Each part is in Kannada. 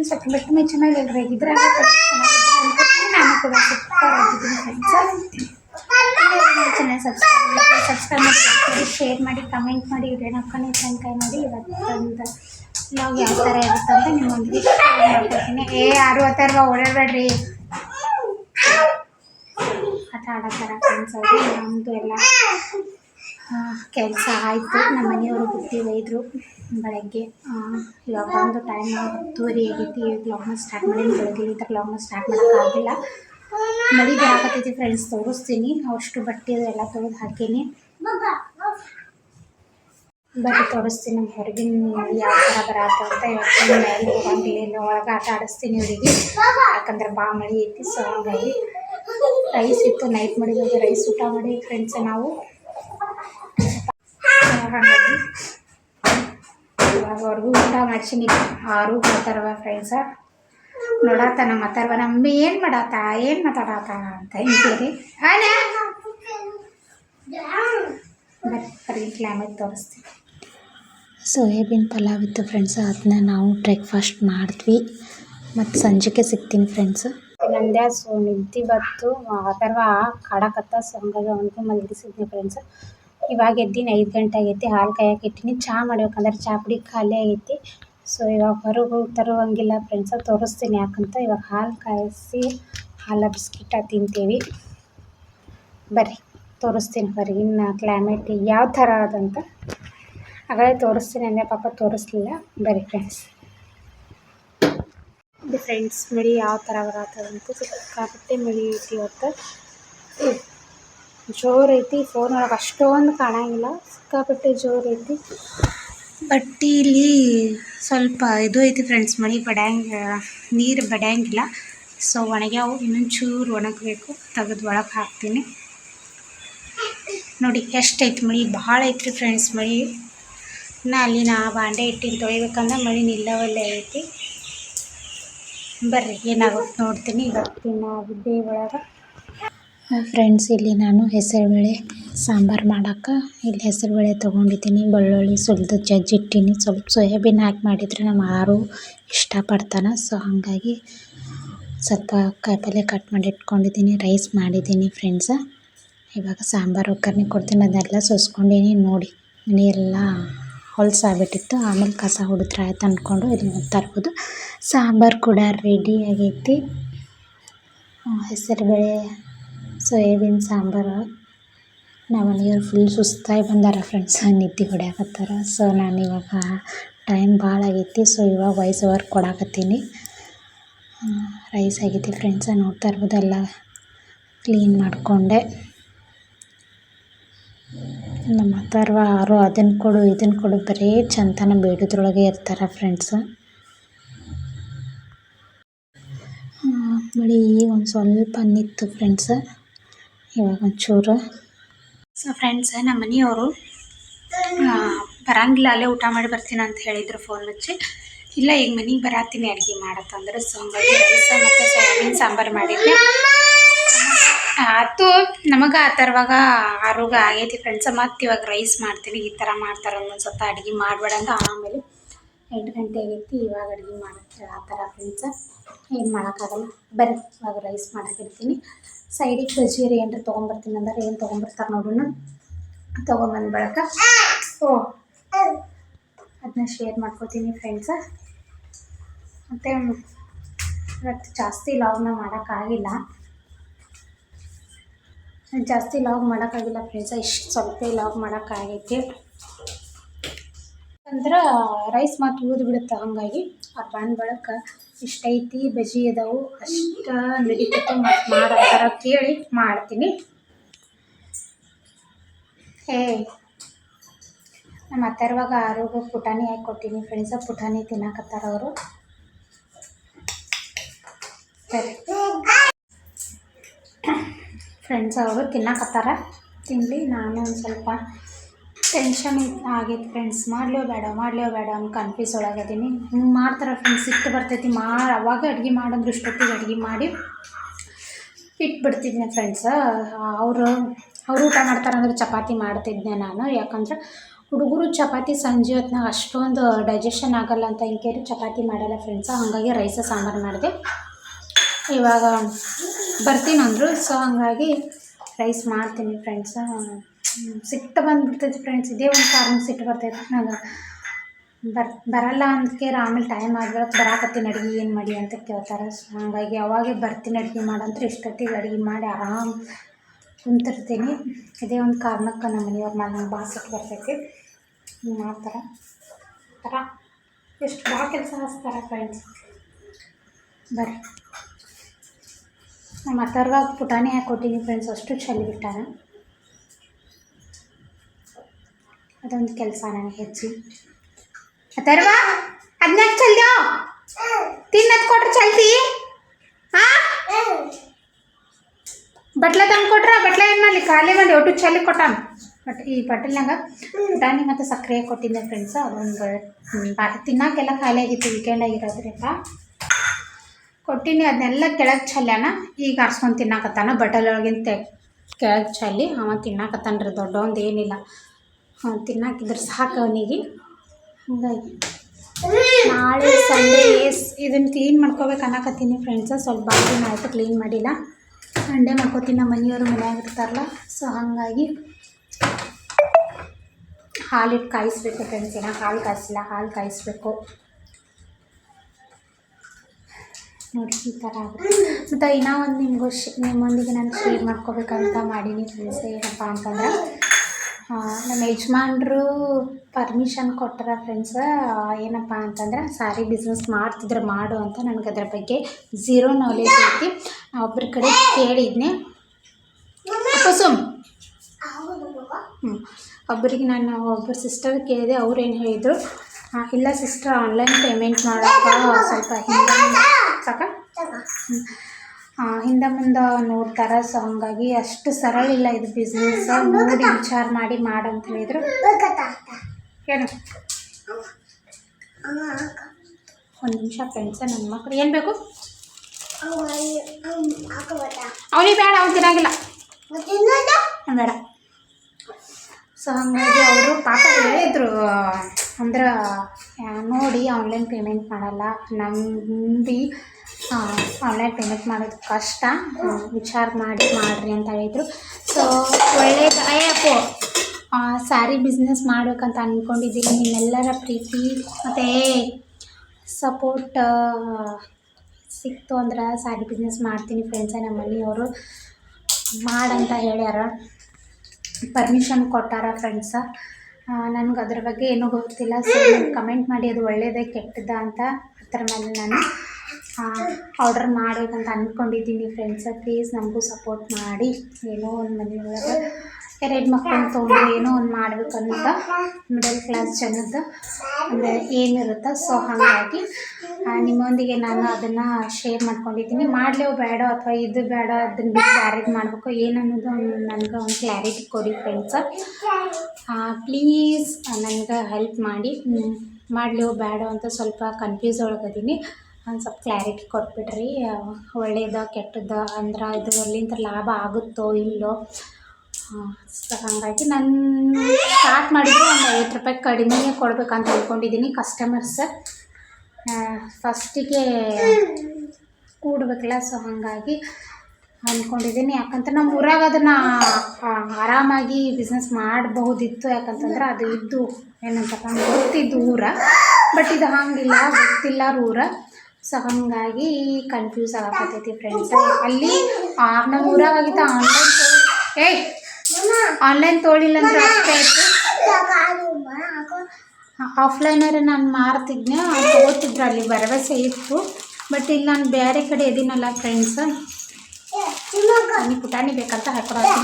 ಫ್ರೆಂಡ್ಸ್ ಬಟ್ ಮೈ ಚಾನಲ್ ಎಲ್ಲರೂ ಹೇಗಿದ್ರೆ ನಾನು ಕೂಡ ಫ್ರೆಂಡ್ಸ್ ಚಾನಲ್ ಸಬ್ಸ್ಕ್ರೈಬ್ ಸಬ್ಸ್ಕ್ರೈಬ್ ಮಾಡಿ ಶೇರ್ ಮಾಡಿ ಕಮೆಂಟ್ ಮಾಡಿ ವಿಡಿಯೋ ಹಾಕೊಂಡು ಕೈ ಮಾಡಿ ಇವತ್ತೊಂದು ಬ್ಲಾಗ್ ಯಾವ ಥರ ಇರುತ್ತೆ ಅಂತ ನಿಮ್ಮೊಂದಿಗೆ ಶೇರ್ ಮಾಡ್ಕೊತೀನಿ ಏ ಯಾರು ಆ ಥರ ಓಡಾಡಬೇಡ್ರಿ. ಆಟ ಆಡೋಥರ ಫ್ರೆಂಡ್ಸ್ ಅವರು ನಮ್ಮದು ಎಲ್ಲ ಕೆಲಸ ಆಯಿತು. ನಮ್ಮ ಮನೆಯವರು ಬುದ್ಧಿ ಒಯ್ದರು. ಬೆಳಗ್ಗೆ ಒಂದು ಟೈಮ್ ಹತ್ತುವರೆ ಆಗೈತಿ ಲಾಕ್ಡೌನ್ ಸ್ಟಾರ್ಟ್ ಮಾಡಿ ಬೆಳಗ್ಗೆ ವ್ಲಾಗ್ನ ಸ್ಟಾರ್ಟ್ ಮಾಡೋಕ್ಕಾಗಿಲ್ಲ ಮಳೆ ಬರಾಕತ್ತೈತಿ ಫ್ರೆಂಡ್ಸ್ ತೋರಿಸ್ತೀನಿ. ಅಷ್ಟು ಬಟ್ಟೆ ಎಲ್ಲ ತೆಗೆದು ಹಾಕೀನಿ. ಬರೀ ತೋರಿಸ್ತೀನಿ ನಮ್ಮ ಹೊರಗಿನ ಯಾವ ಥರ ಬರತ್ತ ಅಂತ ಇವತ್ತು ಮೇಲೆ ಹೋಗಂಗಿಲ್ಲ ಒಳಗೆ ಆಟ ಆಡಿಸ್ತೀನಿ ಇವರಿಗೆ ಯಾಕಂದ್ರೆ ಬಾ ಮಳೆ ಐತಿ ಸೊ ಹಂಗಾಗಿ ರೈಸ್ ಇತ್ತು. ನೈಟ್ ಮಾಡಿದಾಗ ರೈಸ್ ಊಟ ಮಾಡಿ ಫ್ರೆಂಡ್ಸ್ ನಾವು. ಹಾಗಾಗಿ ಇವಾಗವರೆಗೂ ಊಟ ಮಾಡ್ಸೀನಿ. ಆರು ಬರ್ತಾರವ ಫ್ರೆಂಡ್ಸ ನೋಡಾತ ನಮ್ಮ ಮಾತಾಡ್ವ. ನಮ್ಮ ಏನು ಮಾಡಾತ? ಏನು ಮಾತಾಡಾತ ಅಂತ ಹಿಂಗೇರಿ ಬರ್ರಿ ಕ್ಲೈಮೇಟ್ ತೋರಿಸ್ತೀನಿ. ಸೋಯಾಬೀನ್ ಪಲಾವ್ ಇತ್ತು ಫ್ರೆಂಡ್ಸ್ ಅದನ್ನ ನಾವು ಬ್ರೇಕ್ಫಾಸ್ಟ್ ಮಾಡಿದ್ವಿ. ಮತ್ತು ಸಂಜೆಗೆ ಸಿಗ್ತೀನಿ ಫ್ರೆಂಡ್ಸ್ ನಂದೇ ಸೊ ನಿದ್ದೆ ಬತ್ತು. ಅಥರ್ವ ಕಾಡಕತ್ತ ಸೊ ಹಂಗಾಗಿ ಅವನಿಗೂ ಮಲಗಿಸಿದ್ನಿ ಫ್ರೆಂಡ್ಸ್ ಇವಾಗ ಎದ್ದೀನಿ ಐದು ಗಂಟೆ ಆಗೈತಿ, ಹಾಲು ಕಾಯಕ್ಕೆ ಇಟ್ಟಿನಿ ಚಹಾ ಮಾಡ್ಬೇಕಂದ್ರೆ ಚಹಾ ಪುಡಿ ಖಾಲಿ ಆಗೈತಿ. ಸೊ ಇವಾಗ ಹೊರಗೆ ತರುವಂಗಿಲ್ಲ ಫ್ರೆಂಡ್ಸ ತೋರಿಸ್ತೀನಿ ಯಾಕಂತ ಇವಾಗ ಹಾಲು ಕಾಯಿಸಿ, ಹಾಲು ಬಿಸ್ಕಿಟ ತಿಂತೀವಿ. ಬರ್ರಿ, ತೋರಿಸ್ತೀನಿ ಹೊರಗಿನ ಕ್ಲೈಮೇಟ್ ಯಾವ ಥರ ಅದಂತ ಆಗಲೇ ತೋರಿಸ್ತೀನಿ ಅಂದರೆ ಪಾಪ ತೋರಿಸ್ಲಿಲ್ಲ. ಬರ್ರಿ ಫ್ರೆಂಡ್ಸ್ ಫ್ರೆಂಡ್ಸ್ ಮಳಿ ಯಾವ ಥರ ಬರತ್ತದಂತ ಸಿಕ್ಕಾಪಟ್ಟೆ ಮಳಿ ಐತಿ ಇವತ್ತು. ಜೋರು ಐತಿ ಫೋನ್ ಒಳಗೆ ಅಷ್ಟೊಂದು ಕಾಣಂಗಿಲ್ಲ. ಸಿಕ್ಕಾಪಟ್ಟೆ ಜೋರು ಐತಿ ಬಟ್ ಇಲ್ಲಿ ಸ್ವಲ್ಪ ಇದು ಐತಿ ಫ್ರೆಂಡ್ಸ್ ಮಳೆ ಬಡ್ಯಾಂಗ, ನೀರು ಬಡ್ಯಾಂಗಿಲ್ಲ. ಸೊ ಒಣಗ್ಯಾವು ಇನ್ನೊಂದು ಚೂರು ಒಣಗಬೇಕು. ತೆಗೆದು ಒಳಗೆ ಹಾಕ್ತೀನಿ. ನೋಡಿ, ಎಷ್ಟೈತಿ ಮಳೆ, ಭಾಳ ಐತ್ರಿ ಫ್ರೆಂಡ್ಸ್ ಮಳೆ. ನಾ ಅಲ್ಲಿ ನಾ ಬಾಂಡೆ ಇಟ್ಟಿನ ತೊಳಿಬೇಕಂದ್ರೆ ಮಳೆ ನಿಲ್ಲವಲ್ಲೇ ಐತಿ. ಬರ್ರಿ ಏನಾಗುತ್ತೆ ನೋಡ್ತೀನಿ. ಇವತ್ತಿನ ಒಳಗೆ. ಫ್ರೆಂಡ್ಸ್ ಇಲ್ಲಿ ನಾನು ಹೆಸರುಬೇಳೆ ಸಾಂಬಾರು ಮಾಡೋಕೆ ಇಲ್ಲಿ ಹೆಸರುಬೇಳೆ ತೊಗೊಂಡಿದ್ದೀನಿ. ಬೆಳ್ಳುಳ್ಳಿ ಸುಲಿದು ಜಜ್ಜಿಟ್ಟೀನಿ ಸ್ವಲ್ಪ ಸೋಯಾಬೀನ್ ಹಾಕಿ ಮಾಡಿದರೆ ನಮ್ಮ ಆರು ಇಷ್ಟಪಡ್ತಾನೆ. ಸೊ ಹಾಗಾಗಿ ಸ್ವಲ್ಪ ಕಾಯಿಪಲ್ಯ ಕಟ್ ಮಾಡಿ ಇಟ್ಕೊಂಡಿದ್ದೀನಿ. ರೈಸ್ ಮಾಡಿದ್ದೀನಿ ಫ್ರೆಂಡ್ಸ ಇವಾಗ ಸಾಂಬಾರು ಒಗ್ಗರಣೆ ಕೊಡ್ತೀನಿ. ಅದನ್ನೆಲ್ಲ ಸುಸ್ಕೊಂಡಿನಿ. ನೋಡಿ, ಮನೆಯೆಲ್ಲ ಹೊಲಸಾಗ್ಬಿಟ್ಟಿತ್ತು ಆಮೇಲೆ ಕಸ ಹೊಡೆದ್ರೆ ಆಯ್ತು ಅಂದ್ಕೊಂಡು ಇಲ್ಲಿ ತರ್ಬೋದು. ಸಾಂಬಾರು ಕೂಡ ರೆಡಿ ಆಗೈತಿ. ಹೆಸರುಬೇಳೆ ಸೋಯಾಬೀನ್, ಸಾಂಬಾರು. ನಮ್ಮ ಮನೆಯವ್ರು ಫುಲ್ ಸುಸ್ತಾಗಿ ಬಂದಾರ ಫ್ರೆಂಡ್ಸ್ ನಿದ್ದೆ ಹೊಡ್ಯಾಕತ್ತಾರ. ಸೊ ನಾನು ಇವಾಗ ಟೈಮ್ ಭಾಳ ಆಗೈತಿ. ಸೊ ಇವಾಗ ವಾಯ್ಸ್ ಓವರ್ ಕೊಡಾಕತ್ತೀನಿ. ರೈಸ್ ಆಗೈತಿ ಫ್ರೆಂಡ್ಸ ನೋಡ್ತಾ ಇರ್ಬೋದು ಎಲ್ಲ ಕ್ಲೀನ್ ಮಾಡಿಕೊಂಡೆ. ನಮ್ಮ ಅಥರ್ವ ಯಾರು ಅದನ್ನು ಕೊಡು ಇದನ್ನು ಕೊಡು, ಬರೀ ಚಂತನ ಬೇಡಿದ್ರೊಳಗೆ ಇರ್ತಾರೆ ಫ್ರೆಂಡ್ಸ ಮಳೆ ಒಂದು ಸ್ವಲ್ಪ ನಿತ್ತು ಫ್ರೆಂಡ್ಸ ಇವಾಗ ಒಂಚೂರು. ಸೊ ಫ್ರೆಂಡ್ಸ್ ನಮ್ಮ ಮನೆಯವರು ಬರಂಗಿಲ್ಲ, ಅಲ್ಲೇ ಊಟ ಮಾಡಿ ಬರ್ತೀನಿ ಅಂತ ಹೇಳಿದ್ರು ಫೋನ್ ಹಚ್ಚಿ. ಇಲ್ಲ, ಈಗ ಮನೆಗೆ ಬರತ್ತೀನಿ ಅಡುಗೆ ಮಾಡತ್ತಂದ್ರೆ ಸೊ ಹಂಗಾಗಿ ರೈಸ ಮತ್ತು ಸೋಯಾಬೀನ್, ಸಾಂಬಾರು ಮಾಡಿದ್ದೆ ಆತು, ನಮಗೆ ಆ ಥರವಾಗ ಆರೋಗ್ಯ ಆಗೈತಿ ಫ್ರೆಂಡ್ಸ್ ಮತ್ತು ಇವಾಗ ರೈಸ್ ಮಾಡ್ತೀನಿ, ಈ ಥರ ಮಾಡ್ತಾರೆ ಒಂದೊಂದು ಸ್ವಲ್ಪ ಅಡುಗೆ ಮಾಡಬೇಡ ಅಂತ ಆಮೇಲೆ ಎಂಟು ಗಂಟೆ ಆಗೈತಿ, ಇವಾಗ ಅಡುಗೆ ಮಾಡತ್ತೆ ಆ ಥರ ಫ್ರೆಂಡ್ಸ ಏನು ಮಾಡೋಕ್ಕಾಗಲ್ಲ ಬರ್ರಿ, ಇವಾಗ ರೈಸ್ ಮಾಡಕ್ಕಿಡ್ತೀನಿ ಸೈಡಿಗೆ ಬಜ್ಜೀರಿ ಏನಾರ ತೊಗೊಂಬರ್ತೀನಿ ಅಂದ್ರೆ, ಏನು ತೊಗೊಂಬರ್ತಾರೆ ನೋಡೋಣ ತೊಗೊಂಬಂದ ಬಳಕ. ಓ ಅದನ್ನ ಶೇರ್ ಮಾಡ್ಕೋತೀನಿ ಫ್ರೆಂಡ್ಸ ಮತ್ತು ಇವತ್ತು ಜಾಸ್ತಿ ಲಾಗ್ನ ಮಾಡೋಕ್ಕಾಗಿಲ್ಲ ಜಾಸ್ತಿ ಲಾಗ್ ಮಾಡೋಕ್ಕಾಗಿಲ್ಲ ಫ್ರೆಂಡ್ಸ ಇಷ್ಟು ಸ್ವಲ್ಪ ಲಾಗ್ ಮಾಡೋಕ್ಕಾಗೈತಿ ಅಂದ್ರೆ ರೈಸ್ ಮತ್ತು ಉಳಿದು ಬಿಡುತ್ತೆ ಹಾಗಾಗಿ ಆ ಪ್ಯಾನ್ ಬಳಕ ಇಷ್ಟೈತಿ ಬಜಿ ಅದಾವು, ಅಷ್ಟು ನಡೀತೈತೆ ಮತ್ತು ಮಾಡೋ ಕೇಳಿ ಮಾಡ್ತೀನಿ. ಹೇ, ನಮ್ಮ ಅಥರ್ವಾಗ ಆರೋಗ್ಯ ಪುಟಾಣಿ ಹಾಕಿ ಕೊಟ್ಟಿನಿ ಫ್ರೆಂಡ್ಸ ಪುಟಾಣಿ ತಿನ್ನಕತ್ತಾರ ಅವರು. ಸರಿ. ಫ್ರೆಂಡ್ಸ್ ಅವರು ತಿನ್ನಕತ್ತಾರ. ತಿನ್ನಲಿ ನಾನು ಒಂದು ಸ್ವಲ್ಪ ಟೆನ್ಷನ್ ಆಗೈತೆ ಫ್ರೆಂಡ್ಸ್ ಮಾಡ್ಲೋ ಬೇಡ ಮಾಡ್ಲೋ ಬೇಡ ಅಂತ ಕನ್ಫ್ಯೂಸ್ ಒಳಗದೀನಿ. ಹಿಂಗೆ ಮಾಡ್ತಾರೆ ಫ್ರೆಂಡ್ಸ್ ಸಿಟ್ಟು ಬರ್ತೈತಿ ಮಾ, ಅವಾಗ ಅಡುಗೆ ಮಾಡಿದ್ರೆ ಇಷ್ಟೊತ್ತಿಗೆ ಅಡುಗೆ ಮಾಡಿ ಇಟ್ಬಿಡ್ತಿದ್ದೆ ಫ್ರೆಂಡ್ಸ್ ಅವರು ಅವರು ಊಟ ಮಾಡ್ತಾರಂದ್ರೆ ಚಪಾತಿ ಮಾಡ್ತಿದ್ದೆ ನಾನು. ಯಾಕಂದ್ರೆ ಹುಡುಗರು ಚಪಾತಿ ಸಂಜೆ ಹೊತ್ನಾಗ ಅಷ್ಟೊಂದು ಡೈಜೆಷನ್ ಆಗಲ್ಲ ಅಂತ ಇಂಕೇರಿ ಚಪಾತಿ ಮಾಡಲ್ಲ ಫ್ರೆಂಡ್ಸ ಹಾಗಾಗಿ ರೈಸ ಸಾಂಬಾರು ಮಾಡಿದೆ. ಇವಾಗ ಬರ್ತೀನಿ ಅಂದರು. ಸೊ ಹಾಗಾಗಿ ರೈಸ್ ಮಾಡ್ತೀನಿ ಫ್ರೆಂಡ್ಸ ಸಿಟ್ಟು ಬಂದ್ಬಿಡ್ತೈತಿ ಫ್ರೆಂಡ್ಸ್ ಇದೇ ಒಂದು ಕಾರಣ ಸಿಟ್ಟು ಬರ್ತೈತೆ. ನಾನು ಬರ್, ಬರಲ್ಲ ಕೇರ ಆಮೇಲೆ ಟೈಮ್ ಆಗ್ಬಿಡತ್ತೆ ಬರಾಕತ್ತೀನಿ ಅಡುಗೆ, ಏನು ಮಾಡಿ ಅಂತ ಕೇಳ್ತಾರೆ. ಸೊ ಹಾಗಾಗಿ ಅವಾಗೇ ಬರ್ತೀನಿ ಅಡುಗೆ ಮಾಡಂದ್ರೆ ಇಷ್ಟೊತ್ತಿಗೆ ಅಡುಗೆ ಮಾಡಿ ಆರಾಮ್ ಕುಂತಿರ್ತೀನಿ. ಇದೇ ಒಂದು ಕಾರಣಕ್ಕೆ ನಮ್ಮ ಮನೆಯವ್ರು ಮಾಡಿ ನಂಗೆ ಭಾಳ ಸಿಟ್ಟು ಬರ್ತೈತಿ. ಮಾಡ್ತಾರ ಥರ. ಎಷ್ಟು ಭಾಳ ಕೆಲಸ ಹಚ್ತಾರೆ ಫ್ರೆಂಡ್ಸ್ ಬರ್ರಿ. ನಮ್ಮ ಅತ್ತರ್ವಾಗ ಪುಟಾಣಿ ಹಾಕಿ ಕೊಟ್ಟಿನಿ ಫ್ರೆಂಡ್ಸ್ ಅಷ್ಟು ಚಲಿ ಬಿಟ್ಟಾರ. ಅದೊಂದು ಕೆಲಸ ನನಗೆ ಹೆಚ್ಚಿ. ಅಥರ್ವ ಅದನ್ನ ಚಲ್ದ್ಯೋ? ತಿನ್ನದ್ ಕೊಟ್ರೆ ಚಲ್ತಿ? ಹಾ ಬಟ್ಲ ತಂದು ಕೊಟ್ರ ಬಟ್ಲ ಏನು ಮಾಡಲಿ? ಖಾಲಿ ಮಾಡಿ ಒಟ್ಟು ಚಲಿ ಕೊಟ್ಟಾನ. ಬಟ್ ಈ ಬಟ್ಟಲ್ನಾಗ ಪುಟಾಣಿ ಮತ್ತು ಸಕ್ಕರೆ ಕೊಟ್ಟಿದ್ದೆ ಫ್ರೆಂಡ್ಸ್ ಅದೊಂದು ಬಾಟಿ ತಿನ್ನೋಕೆಲ್ಲ ಖಾಲಿ ಆಗಿತ್ತು ವೀಕೆಂಡ್ ಆಗಿರೋದ್ರಿಂದ. ಕೊಟ್ಟಿನಿ, ಅದನ್ನೆಲ್ಲ ಕೆಳಗೆ ಚಲ್ಯಾನ ಈಗ ಆರ್ಸ್ಕೊಂಡು ತಿನ್ನಾಕತ್ತಾನ. ತೆ ಕೆಳಗೆ ಚಲ್ಲಿ ಅವ ತಿನ್ನಾಕತ್ತಾನ ರೀ ದೊಡ್ಡವಂದು ಏನಿಲ್ಲ. ಹಾಂ ತಿನ್ನಾಕಿದ್ರೆ ಸಾಕು ಅವನಿಗೆ. ಹಂಗಾಗಿ. ನಾಳೆ ಸಂಡೇ ಇದನ್ನು ಕ್ಲೀನ್ ಮಾಡ್ಕೋಬೇಕು ಅನ್ನಕತ್ತೀನಿ ಫ್ರೆಂಡ್ಸ ಸ್ವಲ್ಪ ಭಾಳ ದಿನ ಆಯಿತು ಕ್ಲೀನ್ ಮಾಡಿಲ್ಲ. ಸಂಡೇ ಮಾಡ್ಕೋತೀನಿ ನಮ್ಮ ಮನೆಯವರು ಮನ್ಯಾಗ ಇರ್ತಾರಲ್ಲ ಸೊ ಹಾಗಾಗಿ ಹಾಲಿಟ್ಟು ಕಾಯಿಸ್ಬೇಕು ಫ್ರೆಂಡ್ಸ್ ಏನೋ ಹಾಲು ಕಾಯಿಸಿಲ್ಲ ಹಾಲು ಕಾಯಿಸ್ಬೇಕು. ನೋಡಿ ಈ ಥರ ಆಗುತ್ತೆ. ಮತ್ತು ಇನ್ನೂ ಒಂದು ನಿಮಗೂ ಶ್ ನಿಮ್ಮೊಂದಿಗೆ ನಾನು ಶೇರ್ ಮಾಡ್ಕೋಬೇಕಂತ ಮಾಡೀನಿ ಫ್ರೆಂಡ್ಸ್ ಏನಪ್ಪ ಅಂತಂದ್ರೆ ನಮ್ಮ ಯಜಮಾನ್ರು ಪರ್ಮಿಷನ್ ಕೊಟ್ಟರ ಫ್ರೆಂಡ್ಸ್ ಏನಪ್ಪ ಅಂತಂದ್ರೆ ಸಾರಿ ಬಿಸ್ನೆಸ್ ಮಾಡ್ತಿದ್ರೆ ಮಾಡು ಅಂತ ನನಗೆ ಅದ್ರ ಬಗ್ಗೆ ಝೀರೋ ನಾಲೆಜ್ ಐತಿ. ನಾ ಒಬ್ರ ಕಡೆ ಕೇಳಿದ್ನೆ. ಕುಸುಮ್. ಹ್ಞೂ ಒಬ್ಬರಿಗೆ ನಾನು ಒಬ್ಬರು ಸಿಸ್ಟರ್ ಕೇಳಿದೆ ಅವ್ರು ಏನು ಹೇಳಿದರು ಇಲ್ಲ ಸಿಸ್ಟರ್ ಆನ್ಲೈನ್ ಪೇಮೆಂಟ್ ಮಾಡೋಕೆ ಸ್ವಲ್ಪ ಹಿಂದೆ ಸಾಕ? ಹಿಂದೆ ಮುಂದೆ ನೋಡ್ತಾರೆ. ಸೊ ಹಾಗಾಗಿ ಅಷ್ಟು ಸರಳ ಇಲ್ಲ ಇದು ಬಿಸ್ನೆಸ್ ನೋಡಿ ವಿಚಾರ ಮಾಡಿ ಮಾಡು ಅಂತ ಹೇಳಿದ್ರು. ಏನು ಒಂದು ನಿಮಿಷ ಫ್ರೆಂಡ್ಸ ನನ್ನ ಮಕ್ಕಳು ಏನು ಬೇಕು? ಅವನಿಗೆ ಬೇಡ. ಅವ್ನು ತಿನ್ನಾಗಿಲ್ಲ. ಬೇಡ. ಸೊ ಹಾಗಾಗಿ ಅವರು ಪಾಪ ಹೇಳಿದ್ರು ಅಂದ್ರೆ ನೋಡಿ ಆನ್ಲೈನ್ ಪೇಮೆಂಟ್ ಮಾಡಲ್ಲ. ನಂಬಿ ಆನ್ಲೈನ್ ಪೇಮೆಂಟ್ ಮಾಡೋದು ಕಷ್ಟ. ವಿಚಾರ ಮಾಡಿ ಮಾಡಿರಿ ಅಂತ ಹೇಳಿದರು. ಸೊ ಒಳ್ಳೇದು ಅಯ್ಯಪ್ಪು ಸ್ಯಾರಿ ಬಿಸ್ನೆಸ್ ಮಾಡಬೇಕಂತ ಅಂದ್ಕೊಂಡಿದ್ದೀನಿ ನಿಮ್ಮೆಲ್ಲರ ಪ್ರೀತಿ ಮತ್ತು ಸಪೋರ್ಟ್ ಸಿಕ್ತು ಅಂದ್ರೆ ಸ್ಯಾರಿ ಬಿಸ್ನೆಸ್ ಮಾಡ್ತೀನಿ ಫ್ರೆಂಡ್ಸ ನಮ್ಮ ಮನೆಯವರು. ಮಾಡಂತ ಹೇಳ್ಯಾರ. ಪರ್ಮಿಷನ್ ಕೊಟ್ಟಾರ ಫ್ರೆಂಡ್ಸ ನನಗೆ ಅದ್ರ ಬಗ್ಗೆ ಏನೂ ಗೊತ್ತಿಲ್ಲ. ಸೊ ಕಮೆಂಟ್ ಮಾಡಿ ಅದು ಒಳ್ಳೆಯದೇ ಕೆಟ್ಟದ ಅಂತ ಅದ್ರ ಮೇಲೆ ನಾನು ಆರ್ಡರ್ ಮಾಡಬೇಕಂತ ಅಂದ್ಕೊಂಡಿದ್ದೀನಿ ಫ್ರೆಂಡ್ಸ ಪ್ಲೀಸ್ ನಮಗೂ ಸಪೋರ್ಟ್ ಮಾಡಿ. ಏನೋ ಒಂದು ಮನೆಯೊಳಗೆ ಎರಡು ಮಕ್ಕಳನ್ನ ತೊಗೊಂಡು ಏನೋ ಒಂದು ಮಾಡಬೇಕಂತ ಮಿಡಲ್ ಕ್ಲಾಸ್ ಜನದ್ದು ಅಂದರೆ ಏನಿರುತ್ತೆ ಸೊ ಹಾಗಾಗಿ ನಿಮ್ಮೊಂದಿಗೆ ನಾನು ಅದನ್ನು ಶೇರ್ ಮಾಡ್ಕೊಂಡಿದ್ದೀನಿ. ಮಾಡಲೇವು ಬೇಡ ಅಥವಾ ಇದು ಬೇಡ, ಅದನ್ನ ಬಿಟ್ಟು ಬ್ಯಾರೇಜ್ ಮಾಡಬೇಕು ಏನನ್ನೋದು ನನಗೆ ಒಂದು ಕ್ಲಾರಿಟಿ ಕೊಡಿ ಫ್ರೆಂಡ್ಸ ಪ್ಲೀಸ್ ನನಗೆ ಹೆಲ್ಪ್ ಮಾಡಿ. ಮಾಡಲೇವು ಬೇಡ ಅಂತ ಸ್ವಲ್ಪ ಕನ್ಫ್ಯೂಸ್ ಒಳಗದೀನಿ. ಒಂದು ಸ್ವಲ್ಪ ಕ್ಲಾರಿಟಿ ಕೊಟ್ಬಿಡ್ರಿ ಒಳ್ಳೆಯದ ಕೆಟ್ಟದ ಅಂದ್ರೆ ಇದರಲ್ಲಿಂದ ಲಾಭ ಆಗುತ್ತೋ ಇಲ್ಲೋ. ಸೊ, ಹಾಗಾಗಿ ನಾನು ಸ್ಟಾರ್ಟ್ ಮಾಡಿದ್ರೆ ಒಂದು ಐವತ್ತು ರೂಪಾಯಿ ಕಡಿಮೆ ಕೊಡಬೇಕಂತ ಅಂದ್ಕೊಂಡಿದ್ದೀನಿ ಕಸ್ಟಮರ್ಸ್ ಫಸ್ಟಿಗೆ ಕೂಡಬೇಕಲ್ಲ ಸೊ ಹಾಗಾಗಿ ಅಂದ್ಕೊಂಡಿದ್ದೀನಿ ಯಾಕಂತ ನಮ್ಮ ಊರಾಗ ಅದನ್ನು ಆರಾಮಾಗಿ ಬಿಸ್ನೆಸ್ ಮಾಡಬಹುದಿತ್ತು. ಯಾಕಂತಂದ್ರೆ ಅದು ಇದ್ದು, ಏನಂತಪ್ಪ ಗೊತ್ತಿದ್ದು ಊರ. ಬಟ್ ಇದು ಹಾಗಿಲ್ಲ ಗೊತ್ತಿಲ್ಲ ಊರ. ಸೊ ಹಾಗಾಗಿ ಕನ್ಫ್ಯೂಸ್ ಆಗಕತ್ತೈತಿ ಫ್ರೆಂಡ್ಸ್ ಅಲ್ಲಿ ನಮ್ಮ ಊರಾಗಿತ್ತು ಆನ್ಲೈನ್ ಏಯ್! ಆನ್ಲೈನ್ ತೋಳಿಲ್ಲ ಅಂದ್ರೆ ಅಷ್ಟೇ ಆಯಿತು ಆಫ್ಲೈನರೇ ನಾನು ಮಾರ್ತಿದ್ನೆ ಓದ್ತಿದ್ರು ಅಲ್ಲಿ, ಭರವಸೆ ಇತ್ತು. ಬಟ್ ಇಲ್ಲಿ ನಾನು ಬೇರೆ ಕಡೆ ಇದೀನಲ್ಲ ಫ್ರೆಂಡ್ಸ್ ನನಗೆ ಪುಟಾಣಿ ಬೇಕಂತ ಹಾಕೊಡೋದು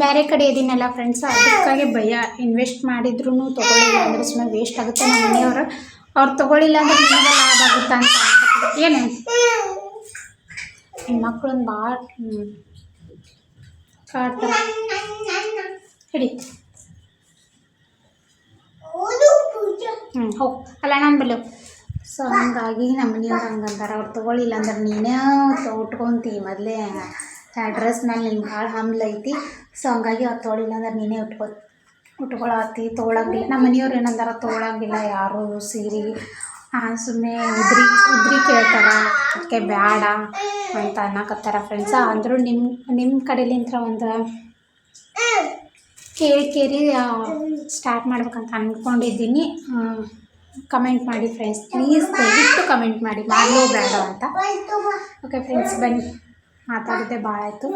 ಬೇರೆ ಕಡೆ ಇದೀನಲ್ಲ ಫ್ರೆಂಡ್ಸ್ ಅದಕ್ಕಾಗಿ ಭಯ. ಇನ್ವೆಸ್ಟ್ ಮಾಡಿದ್ರು ತೊಗೊಳ್ಳಿಲ್ಲ ಅಂದ್ರೆ ಸುಮ್ಮನೆ ವೇಸ್ಟ್ ಆಗುತ್ತೆ ನಮ್ಮ ಮನೆಯವರು. ಅವ್ರು ತಗೊಳ್ಳಿಲ್ಲ ಅಂದ್ರೆ ನಿಮಗೆ ಲಾಭ ಅಂತ ಏನು? ಮಕ್ಕಳನ್ನ ಭಾಳ ಕಾಡ್ತಾರೆ. ಹಿಡಿ. ಹ್ಞೂ ಹೋಗಿ ಅಲ್ಲ, ನಾನು ಬಲ್ಲು ಸೊ, ಹಂಗಾಗಿ ನಮ್ಮ ಮನೆಯವ್ರು ಹಂಗೆ ಅಂತಾರೆ ಅವ್ರು ತೊಗೊಳ್ಳಿಲ್ಲ ಅಂದ್ರೆ ನೀನೇ ಉಟ್ಕೊಂತಿ ಮೊದಲೇ. ಡ್ರೆಸ್ ಮೇಲೆ ನಿಮ್ಗೆ ಭಾಳ ಹಮ್ಲ ಐತಿ ಸೊ, ಹಂಗಾಗಿ ಅವ್ರು ತೊಗೊಳ್ಳಿಲ್ಲ ಅಂದ್ರೆ ನೀನೇ ಉಟ್ಕೋ ಉಟ್ಕೊಳತ್ತಿ ತೊಗೊಳಂಗಿಲ್ಲ. ನಮ್ಮ ಮನೆಯವ್ರು ಏನಂದಾರ, ತೊಗೊಳಂಗಿಲ್ಲ, ಯಾರು ಸೀರೆ ಸುಮ್ಮನೆ ಉದ್ರಿ ಉದ್ರಿ ಕೇಳ್ತಾರ. ಅದಕ್ಕೆ ಬೇಡ ಅಂತ ಅನ್ನಕತ್ತಾರ ಫ್ರೆಂಡ್ಸ್ ಅಂದರೂ ನಿಮ್ಮ ನಿಮ್ಮ ಕಡೆಲಿಂತ್ರ ಒಂದು ಕೇಳಿ ಕೇಳಿ ಸ್ಟಾರ್ಟ್ ಮಾಡ್ಬೇಕಂತ ಅಂದ್ಕೊಂಡಿದ್ದೀನಿ ಕಮೆಂಟ್ ಮಾಡಿ ಫ್ರೆಂಡ್ಸ್ ಪ್ಲೀಸ್ ದಯವಿಟ್ಟು ಕಮೆಂಟ್ ಮಾಡಿ. ಮಾಡಲೂ ಬೇಡ ಅಂತ. ಓಕೆ ಫ್ರೆಂಡ್ಸ್ ಬನ್ನಿ. ಮಾತಾಡಿದ್ದೆ ಭಾಳ ಆಯಿತು.